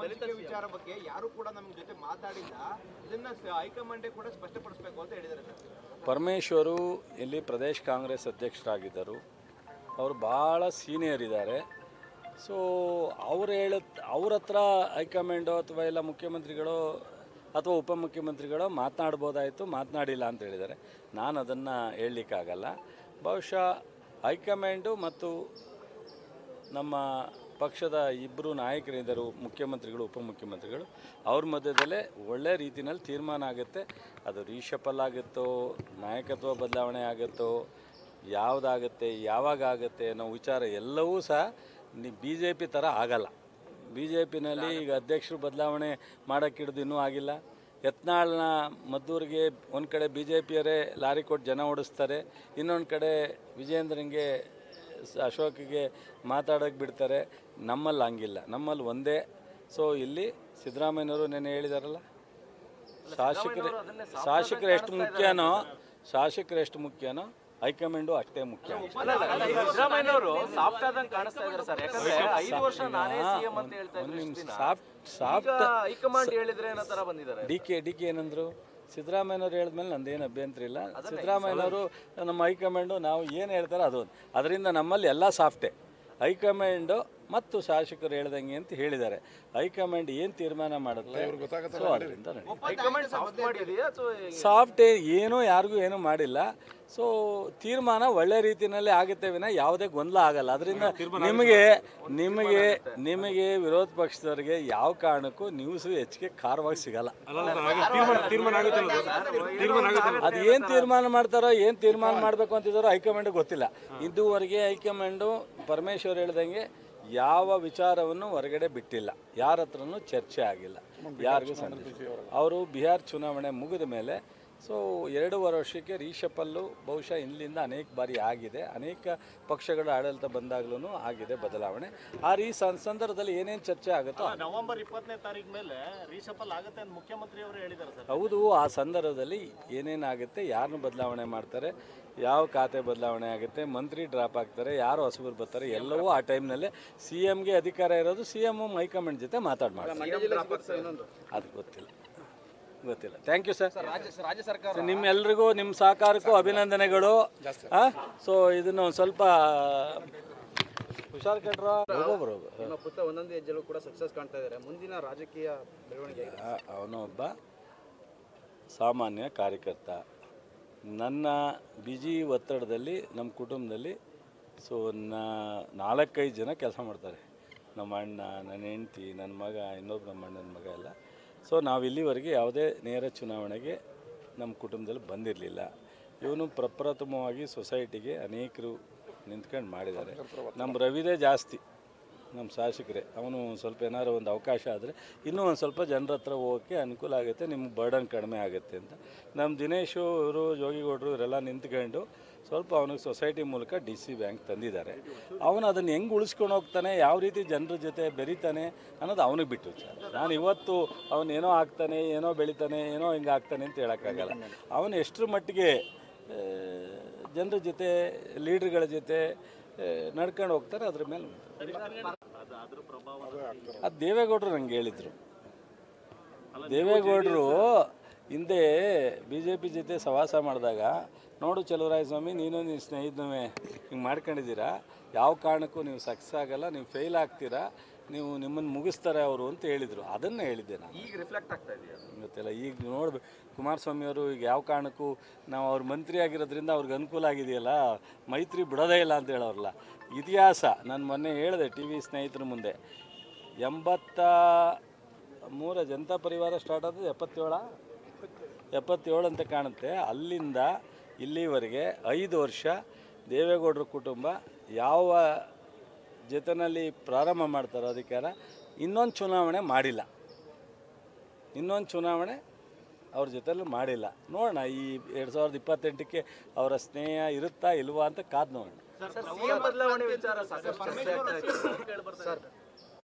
ಹಂಚಿಕೆ ವಿಚಾರ ಬಗ್ಗೆ ಯಾರು ಕೂಡ ನಮ್ಮ ಜೊತೆ ಮಾತಾಡಿಲ್ಲ. ಇದನ್ನ ಹೈಕಮಾಂಡೇ ಕೂಡ ಸ್ಪಷ್ಟಪಡಿಸಬೇಕು ಅಂತ ಹೇಳಿದ್ದಾರೆ ಸರ್. ಪರಮೇಶ್ವರು ಇಲ್ಲಿ ಪ್ರದೇಶ್ ಕಾಂಗ್ರೆಸ್ ಅಧ್ಯಕ್ಷರಾಗಿದ್ದರು. ಅವರು ಭಾಳ ಸೀನಿಯರ್ ಇದ್ದಾರೆ. ಸೊ ಅವ್ರು ಹೇಳ ಅವ್ರ ಹತ್ರ ಹೈಕಮಾಂಡು ಅಥವಾ ಎಲ್ಲ ಮುಖ್ಯಮಂತ್ರಿಗಳು ಅಥವಾ ಉಪಮುಖ್ಯಮಂತ್ರಿಗಳು ಮಾತನಾಡ್ಬೋದಾಯಿತು ಮಾತನಾಡಿಲ್ಲ ಅಂತ ಹೇಳಿದ್ದಾರೆ. ನಾನು ಅದನ್ನು ಹೇಳಲಿಕ್ಕಾಗಲ್ಲ. ಬಹುಶಃ ಹೈಕಮಾಂಡು ಮತ್ತು ನಮ್ಮ ಪಕ್ಷದ ಇಬ್ಬರು ನಾಯಕರಿದ್ದರು, ಮುಖ್ಯಮಂತ್ರಿಗಳು, ಉಪಮುಖ್ಯಮಂತ್ರಿಗಳು. ಅವ್ರ ಮಧ್ಯದಲ್ಲೇ ಒಳ್ಳೆ ರೀತಿಯಲ್ಲಿ ತೀರ್ಮಾನ ಆಗುತ್ತೆ. ಅದು ರೀಶಫಲ್ ಆಗುತ್ತೋ, ನಾಯಕತ್ವ ಬದಲಾವಣೆ ಆಗುತ್ತೋ, ಯಾವುದಾಗುತ್ತೆ, ಯಾವಾಗ ಆಗುತ್ತೆ ಅನ್ನೋ ವಿಚಾರ ಎಲ್ಲವೂ ಸಹ ನಿ ಬಿ ಜೆ ಪಿ ಥರ ಆಗಲ್ಲ. ಬಿ ಜೆ ಪಿನಲ್ಲಿ ಈಗ ಅಧ್ಯಕ್ಷರು ಬದಲಾವಣೆ ಮಾಡೋಕ್ಕೆ ಹಿಡಿದು ಇನ್ನೂ ಆಗಿಲ್ಲ. ಯತ್ನಾಳ್ನ ಮದ್ದೂರಿಗೆ ಒಂದು ಕಡೆ ಬಿ ಜೆ ಪಿಯರೇ ಲಾರಿ ಕೊಟ್ಟು ಜನ ಓಡಿಸ್ತಾರೆ, ಇನ್ನೊಂದು ಕಡೆ ವಿಜೇಂದ್ರನಿಗೆ ಸ- ಅಶೋಕ್ಗೆ ಮಾತಾಡೋಕ್ಕೆ ಬಿಡ್ತಾರೆ. ನಮ್ಮಲ್ಲಿ ಹಂಗಿಲ್ಲ. ನಮ್ಮಲ್ಲಿ ಒಂದೇ. ಸೊ ಇಲ್ಲಿ ಸಿದ್ದರಾಮಯ್ಯನವರು ನೆನೆ ಹೇಳಿದಾರಲ್ಲ? ಶಾಸಕರು ಶಾಸಕರು ಎಷ್ಟು ಮುಖ್ಯನೋ ಶಾಸಕರು ಎಷ್ಟು ಮುಖ್ಯನೋ ಹೈಕಮಾಂಡು ಅಷ್ಟೇ ಮುಖ್ಯ. Soft soft D K D K ಏನಂದ್ರು? ಸಿದ್ದರಾಮಯ್ಯನವ್ರು ಹೇಳಿದ್ಮೇಲೆ ನಂದೇನು ಅಭ್ಯಂತರ ಇಲ್ಲ. ಸಿದ್ದರಾಮಯ್ಯನವರು ನಮ್ಮ ಹೈಕಮಾಂಡು ನಾವು ಏನು ಹೇಳ್ತಾರೋ ಅದು ಅದರಿಂದ ನಮ್ಮಲ್ಲಿ ಎಲ್ಲ ಸಾಫ್ಟೇ. ಹೈಕಮಾಂಡು ಮತ್ತು ಶಾಸಕರು ಹೇಳ್ದಂಗೆ ಅಂತ ಹೇಳಿದ್ದಾರೆ. ಹೈಕಮಾಂಡ್ ಏನು ತೀರ್ಮಾನ ಮಾಡುತ್ತೆ? ಸೊ ಅದರಿಂದ ಸಾಫ್ಟ್ ಏನು ಅಥವಾ ಸಾಫ್ಟ್ ಏನೂ ಯಾರಿಗೂ ಏನೂ ಮಾಡಿಲ್ಲ. ಸೊ ತೀರ್ಮಾನ ಒಳ್ಳೆ ರೀತಿಯಲ್ಲಿ ಆಗುತ್ತೆ ವಿನ ಯಾವುದೇ ಗೊಂದಲ ಆಗಲ್ಲ. ಅದರಿಂದ ನಿಮಗೆ ನಿಮಗೆ ನಿಮಗೆ ವಿರೋಧ ಪಕ್ಷದವರಿಗೆ ಯಾವ ಕಾರಣಕ್ಕೂ ನ್ಯೂಸು ಹೆಚ್ಚಿಗೆ ಖಾರವಾಗಿ ಸಿಗಲ್ಲ. ಅದು ಏನು ತೀರ್ಮಾನ ಮಾಡ್ತಾರೋ ಏನು ತೀರ್ಮಾನ ಮಾಡಬೇಕು ಅಂತಿದ್ದಾರೋ ಹೈಕಮಾಂಡ್ ಗೊತ್ತಿಲ್ಲ. ಇದುವರೆಗೆ ಹೈಕಮಾಂಡು ಪರಮೇಶ್ವರ್ ಹೇಳ್ದಂಗೆ ಯಾವ ವಿಚಾರವನ್ನು ಹೊರಗಡೆ ಬಿಟ್ಟಿಲ್ಲ. ಯಾರ ಹತ್ರನೂ ಚರ್ಚೆ ಆಗಿಲ್ಲ. ಯಾರಿಗೂ ಅವರು ಬಿಹಾರ್ ಚುನಾವಣೆ ಮುಗಿದ ಮೇಲೆ ಸೊ ಎರಡೂವರೆ ವರ್ಷಕ್ಕೆ ರೀಶಪಲ್ಲು ಬಹುಶಃ ಇಲ್ಲಿಂದ ಅನೇಕ ಬಾರಿ ಆಗಿದೆ. ಅನೇಕ ಪಕ್ಷಗಳ ಆಡಳಿತ ಬಂದಾಗಲೂ ಆಗಿದೆ ಬದಲಾವಣೆ. ಆ ಈ ಸಂ- ಸಂದರ್ಭದಲ್ಲಿ ಏನೇನು ಚರ್ಚೆ ಆಗುತ್ತೋ ನವೆಂಬರ್ ಇಪ್ಪತ್ತನೇ ತಾರೀಕು ಮೇಲೆ ರೀಶಪಲ್ ಆಗುತ್ತೆ ಅಂತ ಮುಖ್ಯಮಂತ್ರಿ ಅವರು ಹೇಳಿದ್ದಾರೆ ಸರ್. ಹೌದು ಆ ಸಂದರ್ಭದಲ್ಲಿ ಏನೇನಾಗುತ್ತೆ ಯಾರನ್ನು ಬದಲಾವಣೆ ಮಾಡ್ತಾರೆ ಯಾವ ಖಾತೆ ಬದಲಾವಣೆ ಆಗುತ್ತೆ ಮಂತ್ರಿ ಡ್ರಾಪ್ ಆಗ್ತಾರೆ ಯಾರು ಹೊಸಬರು ಬರ್ತಾರೆ ಎಲ್ಲವೂ ಆ ಟೈಮ್ನಲ್ಲೇ ಸಿ ಎಮ್ಗೆ ಅಧಿಕಾರ ಇರೋದು ಸಿ ಎಂ ಹೈಕಮಾಂಡ್ ಜೊತೆ ಮಾತಾಡಿ ಅದು ಗೊತ್ತಿಲ್ಲ. ಗೊತ್ತಿಲ್ಲ. ಥ್ಯಾಂಕ್ ಯು ಸರ್ ರಾಜ್ಯ ಸರ್ಕಾರ ನಿಮ್ಮೆಲ್ರಿಗೂ ನಿಮ್ಮ ಸಹಕಾರಕ್ಕೂ ಅಭಿನಂದನೆಗಳು. ಸೊ ಇದನ್ನು ಒಂದು ಸ್ವಲ್ಪ ಹುಷಾರ್ ಕಟ್ರ ನಿಮ್ಮ ಪುತ್ರ ಒಂದೊಂದು ಹೆಜ್ಜೆಲ್ಲೂ ಕೂಡ ಸಕ್ಸಸ್ ಕಾಣ್ತಾ ಇದ್ದಾರೆ ಮುಂದಿನ ರಾಜಕೀಯ ಬೆಳವಣಿಗೆ ಅವನು ಒಬ್ಬ ಸಾಮಾನ್ಯ ಕಾರ್ಯಕರ್ತ. ನನ್ನ ಬಿಜಿ ಒತ್ತಡದಲ್ಲಿ ನಮ್ಮ ಕುಟುಂಬದಲ್ಲಿ ಸೊ ನಾ ನಾಲ್ಕೈದು ಜನ ಕೆಲಸ ಮಾಡ್ತಾರೆ. ನಮ್ಮ ಅಣ್ಣ ನನ್ನ ಹೆಂಡತಿ ನನ್ನ ಮಗ ಇನ್ನೊಬ್ಬ ನಮ್ಮ ಅಣ್ಣನ ಮಗ ಎಲ್ಲ. ಸೊ ನಾವು ಇಲ್ಲಿವರೆಗೆ ಯಾವುದೇ ನೇರ ಚುನಾವಣೆಗೆ ನಮ್ಮ ಕುಟುಂಬದಲ್ಲಿ ಬಂದಿರಲಿಲ್ಲ. ಇವನು ಪ್ರಪ್ರಥಮವಾಗಿ ಸೊಸೈಟಿಗೆ ಅನೇಕರು ನಿಂತ್ಕೊಂಡು ಮಾಡಿದ್ದಾರೆ. ನಮ್ಮ ರವಿದೇ ಜಾಸ್ತಿ. ನಮ್ಮ ಶಾಸಕರೇ ಅವನು ಸ್ವಲ್ಪ ಏನಾದ್ರು ಒಂದು ಅವಕಾಶ ಆದರೆ ಇನ್ನೂ ಒಂದು ಸ್ವಲ್ಪ ಜನರ ಹತ್ರ ಹೋಗೋಕ್ಕೆ ಅನುಕೂಲ ಆಗುತ್ತೆ, ನಿಮ್ಗೆ ಬರ್ಡನ್ ಕಡಿಮೆ ಆಗುತ್ತೆ ಅಂತ. ನಮ್ಮ ದಿನೇಶು ಇವರು, ಜೋಗಿಗೌಡರು ಇವರೆಲ್ಲ ನಿಂತ್ಕೊಂಡು ಸ್ವಲ್ಪ ಅವನಿಗೆ ಸೊಸೈಟಿ ಮೂಲಕ ಡಿ ಸಿ ಬ್ಯಾಂಕ್ ತಂದಿದ್ದಾರೆ. ಅವನು ಅದನ್ನು ಹೆಂಗೆ ಉಳಿಸ್ಕೊಂಡು ಹೋಗ್ತಾನೆ, ಯಾವ ರೀತಿ ಜನರ ಜೊತೆ ಬೆರಿತಾನೆ ಅನ್ನೋದು ಅವನಿಗೆ ಬಿಟ್ಟು ವಿಚಾರ. ನಾನು ಇವತ್ತು ಅವನು ಏನೋ ಆಗ್ತಾನೆ, ಏನೋ ಬೆಳಿತಾನೆ, ಏನೋ ಹಿಂಗೆ ಆಗ್ತಾನೆ ಅಂತ ಹೇಳೋಕ್ಕಾಗಲ್ಲ. ಅವನು ಎಷ್ಟರ ಮಟ್ಟಿಗೆ ಜನರ ಜೊತೆ ಲೀಡ್ರ್ಗಳ ಜೊತೆ ನಡ್ಕೊಂಡು ಹೋಗ್ತಾರೆ ಅದ್ರ ಮೇಲೆ ಅದು ದೇವೇಗೌಡರು ನಂಗೆ ಹೇಳಿದರು. ದೇವೇಗೌಡರು ಹಿಂದೆ ಬಿ ಜೆ ಪಿ ಜೊತೆ ಸವಾಸ ಮಾಡಿದಾಗ ನೋಡು ಚಲುವರಾಯಸ್ವಾಮಿ ನೀನು ನಿಮ್ಮ ಸ್ನೇಹಿತನವೇ ಹಿಂಗೆ ಮಾಡ್ಕೊಂಡಿದ್ದೀರಾ? ಯಾವ ಕಾರಣಕ್ಕೂ ನೀವು ಸಕ್ಸಸ್ ಆಗಲ್ಲ ನೀವು ಫೇಲ್ ಆಗ್ತೀರಾ? ನೀವು ನಿಮ್ಮನ್ನು ಮುಗಿಸ್ತಾರೆ ಅವರು ಅಂತ ಹೇಳಿದರು. ಅದನ್ನು ಹೇಳಿದ್ದೆ ನಾನು. ಈಗ ರಿಫ್ಲೆಕ್ಟ್ ಆಗ್ತಾ ಇದೆಯಾ? ಗೊತ್ತಿಲ್ಲ. ಈಗ ನೋಡ್ಬೇಕು ಕುಮಾರಸ್ವಾಮಿ ಅವರು ಈಗ ಯಾವ ಕಾರಣಕ್ಕೂ ನಾವು ಅವ್ರ ಮಂತ್ರಿ ಆಗಿರೋದ್ರಿಂದ ಅವ್ರಿಗೆ ಅನುಕೂಲ ಆಗಿದೆಯಲ್ಲ ಮೈತ್ರಿ ಬಿಡೋದೇ ಇಲ್ಲ ಅಂತ ಹೇಳೋರಲ್ಲ ಇತಿಹಾಸ. ನಾನು ಮೊನ್ನೆ ಹೇಳಿದೆ ಟಿ ವಿ ಸ್ನೇಹಿತರ ಮುಂದೆ. ಎಂಬತ್ತ ಮೂರ ಜನತಾ ಪರಿವಾರ ಸ್ಟಾರ್ಟ್ ಆದದ್ದು ಎಪ್ಪತ್ತೇಳ? ಎಪ್ಪತ್ತೇಳು ಅಂತ ಕಾಣುತ್ತೆ. ಅಲ್ಲಿಂದ ಇಲ್ಲಿವರೆಗೆ ಐದು ವರ್ಷ ದೇವೇಗೌಡರ ಕುಟುಂಬ ಯಾವ ಜೊತೆಯಲ್ಲಿ ಪ್ರಾರಂಭ ಮಾಡ್ತಾರೋ ಅಧಿಕಾರ ಇನ್ನೊಂದು ಚುನಾವಣೆ ಮಾಡಿಲ್ಲ. ಇನ್ನೊಂದು ಚುನಾವಣೆ ಅವ್ರ ಜೊತೆಲಿ ಮಾಡಿಲ್ಲ. ನೋಡೋಣ ಈ ಎರಡು ಸಾವಿರದ ಇಪ್ಪತ್ತೆಂಟಕ್ಕೆ ಅವರ ಸ್ನೇಹ ಇರುತ್ತಾ ಇಲ್ವಾ ಅಂತ ಕಾದು ನೋಡೋಣ. ಸಿಎಂ ಬದಲಾವಣೆ ವಿಚಾರ ಸಾಕಷ್ಟು ಚರ್ಚೆ ಆಗ್ತಾ ಇದೆ. ಸರ್